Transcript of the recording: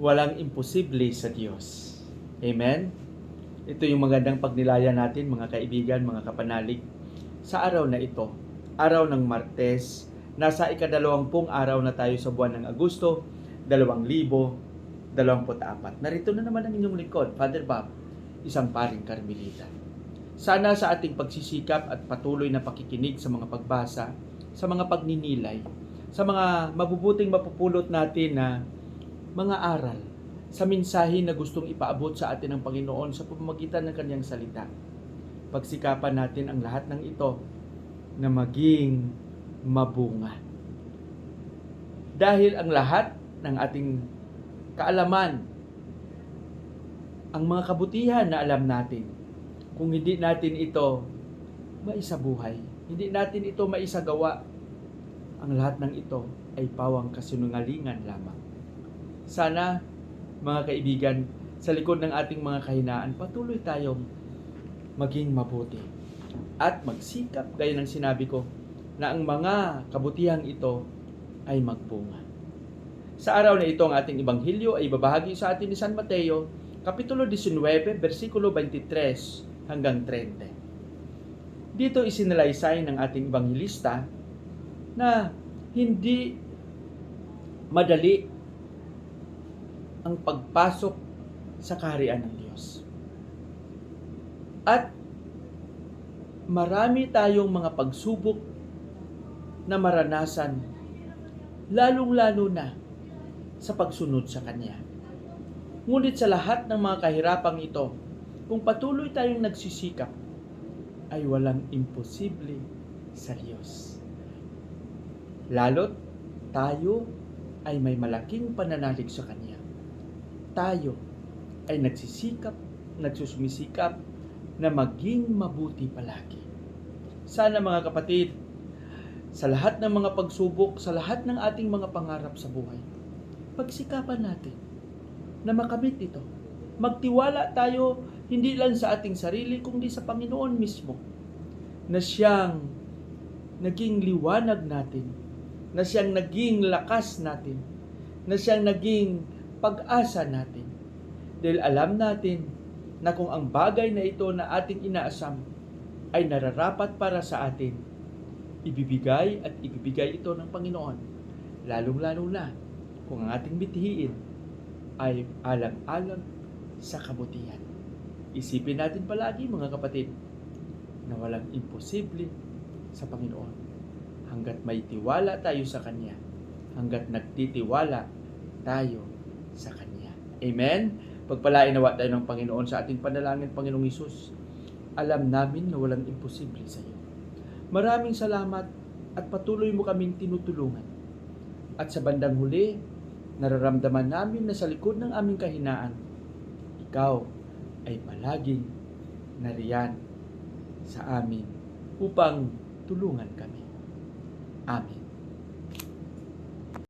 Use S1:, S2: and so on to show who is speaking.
S1: walang imposible sa Diyos. Amen? Ito yung magandang pagnilaya natin, mga kaibigan, mga kapanalig, sa araw na ito, araw ng Martes, nasa ikadalawampung araw na tayo sa buwan ng Agosto, 2024. Narito na naman ang inyong lingkod, Father Bob, isang paring Karmelita. Sana sa ating pagsisikap at patuloy na pakikinig sa mga pagbasa, sa mga pagninilay, sa mga mabubuting mapupulot natin na mga aral, sa mensahe na gustong ipaabot sa atin ng Panginoon sa pamamagitan ng kanyang salita. Pagsikapan natin ang lahat ng ito na maging mabunga. Dahil ang lahat ng ating kaalaman, ang mga kabutihan na alam natin, kung hindi natin ito maisabuhay, hindi natin ito maisagawa, ang lahat ng ito ay pawang kasinungalingan lamang. Sana, mga kaibigan, sa likod ng ating mga kahinaan, patuloy tayong maging mabuti. At magsikap, gaya ng sinabi ko, na ang mga kabutihang ito ay magbunga. Sa araw na ito, ang ating ibanghilyo ay babahagi sa atin ni San Mateo, Kapitulo 19, versikulo 23 hanggang 30. Dito isinalaysay ng ating ibanghilista na hindi madali ang pagpasok sa kaharian ng Diyos. At marami tayong mga pagsubok na maranasan, lalong-lalo na sa pagsunod sa Kanya. Ngunit sa lahat ng mga kahirapang ito, kung patuloy tayong nagsisikap, ay walang imposible sa Diyos. Lalo't tayo ay may malaking pananalig sa Kanya. Tayo ay nagsisikap, nagsusumisikap na maging mabuti palagi. Sana mga kapatid, sa lahat ng mga pagsubok, sa lahat ng ating mga pangarap sa buhay, pagsikapan natin na makamit ito. Magtiwala tayo hindi lang sa ating sarili, kundi sa Panginoon mismo, na siyang naging liwanag natin, na siyang naging lakas natin, na siyang naging pag-asa natin. Dahil alam natin na kung ang bagay na ito na ating inaasam ay nararapat para sa atin, ibibigay at ibibigay ito ng Panginoon. Lalong-lalo na kung ang ating bitihiin ay alang-alang sa kabutihan. Isipin natin palagi mga kapatid na walang imposible sa Panginoon. Hanggat may tiwala tayo sa Kanya, hanggat nagtitiwala tayo sa Kanya. Amen? Pagpalain nawa tayo ng Panginoon sa ating panalangin, Panginoong Isus. Alam namin na walang imposible sa iyo. Maraming salamat at patuloy mo kaming tinutulungan. At sa bandang huli, nararamdaman namin na sa likod ng aming kahinaan, ikaw ay palaging nariyan sa amin upang tulungan kami. Amen.